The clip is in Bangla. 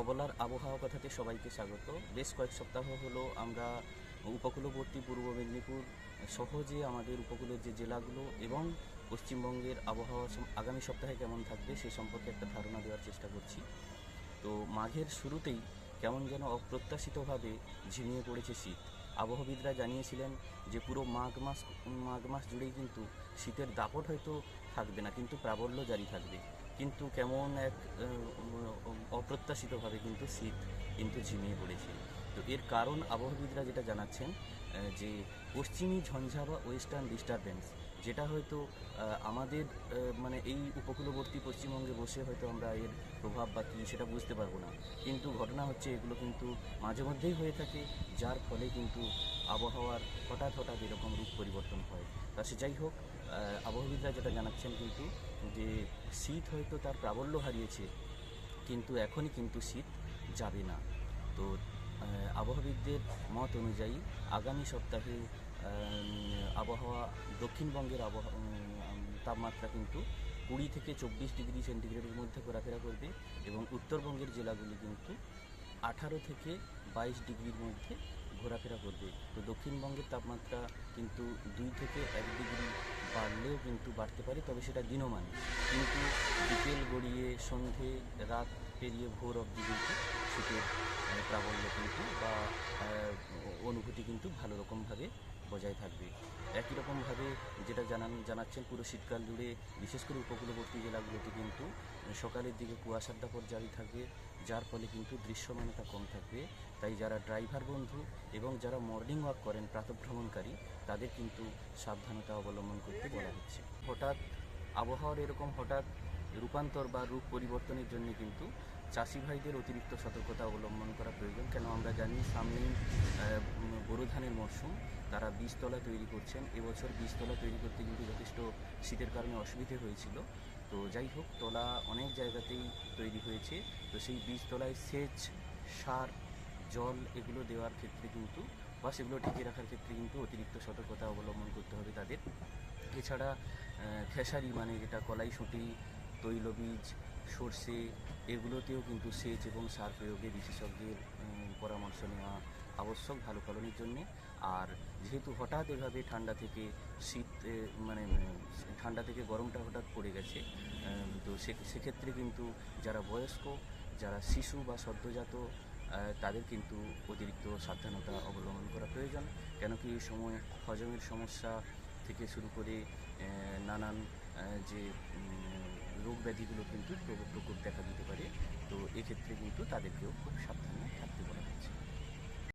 অবলার আবহাওয়া কথাতে সবাইকে স্বাগত। বেশ কয়েক সপ্তাহ হলো আমরা উপকূলবর্তী পূর্ব মেদিনীপুর সহ যে আমাদের উপকূলের যে জেলাগুলো এবং পশ্চিমবঙ্গের আবহাওয়া আগামী সপ্তাহে কেমন থাকবে সে সম্পর্কে একটা ধারণা দেওয়ার চেষ্টা করছি। তো মাঘের শুরুতেই কেমন যেন অপ্রত্যাশিতভাবে ঝিমিয়ে পড়েছে শীত। আবহাওয়িদরা জানিয়েছিলেন যে পুরো মাঘ মাস মাঘ মাস জুড়েই কিন্তু শীতের দাপট হয়তো থাকবে না, কিন্তু প্রাবল্য জারি থাকবে। কিন্তু কেমন এক অপ্রত্যাশিতভাবে কিন্তু শীত কিন্তু ঝিমিয়ে পড়েছে। তো এর কারণ আবহাওয়াবিদরা যেটা জানাচ্ছেন যে পশ্চিমী ঝঞ্ঝা বা ওয়েস্টার্ন ডিস্টারবেন্স যেটা হয়তো আমাদের মানে এই উপকূলবর্তী পশ্চিমবঙ্গে বসে হয়তো আমরা এর প্রভাব বা কী সেটা বুঝতে পারব না। কিন্তু ঘটনা হচ্ছে এগুলো কিন্তু মাঝে মধ্যেই হয়ে থাকে, যার ফলে কিন্তু আবহাওয়ার হঠাৎ হঠাৎ এরকম রূপ পরিবর্তন হয়। তা সে যাই হোক আবহাওয়িদরা যেটা জানাচ্ছেন কিন্তু যে শীত হয়তো তার প্রাবল্য হারিয়েছে, কিন্তু এখনই কিন্তু শীত যাবে না। তো আবহাওয়িদদের মত অনুযায়ী আগামী সপ্তাহে আবহাওয়া, দক্ষিণবঙ্গের আবহাওয়া তাপমাত্রা কিন্তু কুড়ি থেকে চব্বিশ ডিগ্রি সেন্টিগ্রেডের মধ্যে ঘোরাফেরা করবে এবং উত্তরবঙ্গের জেলাগুলি কিন্তু আঠারো থেকে বাইশ ডিগ্রির মধ্যে ঘোরাফেরা করবে। তো দক্ষিণবঙ্গের তাপমাত্রা কিন্তু দুই থেকে এক ডিগ্রি বাড়লেও কিন্তু বাড়তে পারে, তবে সেটা দিনমান। কিন্তু বিকেল গড়িয়ে সন্ধে, রাত পেরিয়ে ভোর অবধি কিন্তু শীতের প্রাবল্য কিন্তু বা অনুভূতি কিন্তু ভালো রকমভাবে বজায় থাকবে। একই রকমভাবে যেটা জানান, জানাচ্ছেন পুরো শীতকাল জুড়ে বিশেষ করে উপকূলবর্তী জেলাগুলোতে কিন্তু সকালের দিকে কুয়াশার দাপট জারি থাকবে, যার ফলে কিন্তু দৃশ্যমানতা কম থাকবে। তাই যারা ড্রাইভার বন্ধু এবং যারা মর্নিং ওয়াক করেন, প্রাতভ্রমণকারী, তাদের কিন্তু সাবধানতা অবলম্বন করতে বলা হচ্ছে। হঠাৎ আবহাওয়ার এরকম হঠাৎ রূপান্তর বা রূপ পরিবর্তনের জন্য কিন্তু চাষি ভাইদের অতিরিক্ত সতর্কতা অবলম্বন করা প্রয়োজন। কেন আমরা জানি সামনেই বোরো ধানের মরশুম, তারা বীজতলা তৈরি করছেন। এবছর বীজতলা তৈরি করতে কিন্তু যথেষ্ট শীতের কারণে অসুবিধে হয়েছিল। তো যাই হোক, তলা অনেক জায়গাতেই তৈরি হয়েছে। তো সেই বীজতলায় সেচ, সার, জল এগুলো দেওয়ার ক্ষেত্রে কিন্তু বা সেগুলো টিকিয়ে রাখার ক্ষেত্রে কিন্তু অতিরিক্ত সতর্কতা অবলম্বন করতে হবে তাদের। এছাড়া খেসারি মানে যেটা কলাই কলাইশুঁটি তৈলবীজ সর্ষে এগুলোতেও কিন্তু সেচ এবং সার প্রয়োগে বিশেষজ্ঞের পরামর্শ নেওয়া আবশ্যক ভালো ফলনের জন্যে। আর যেহেতু হঠাৎ এভাবে ঠান্ডা থেকে শীত মানে ঠান্ডা থেকে গরমটা হঠাৎ পড়ে গেছে তো সেক্ষেত্রে কিন্তু যারা বয়স্ক, যারা শিশু বা সদ্যজাত তাদের কিন্তু অতিরিক্ত সাবধানতা অবলম্বন করা প্রয়োজন। কেন কি এই সময় হজমের সমস্যা থেকে শুরু করে নানান যে রোগ ব্যাধিগুলো কিন্তু প্রকোপ দেখা দিতে পারে। তো এক্ষেত্রে কিন্তু তাদেরকেও খুব সাবধানে থাকতে বলা হয়েছে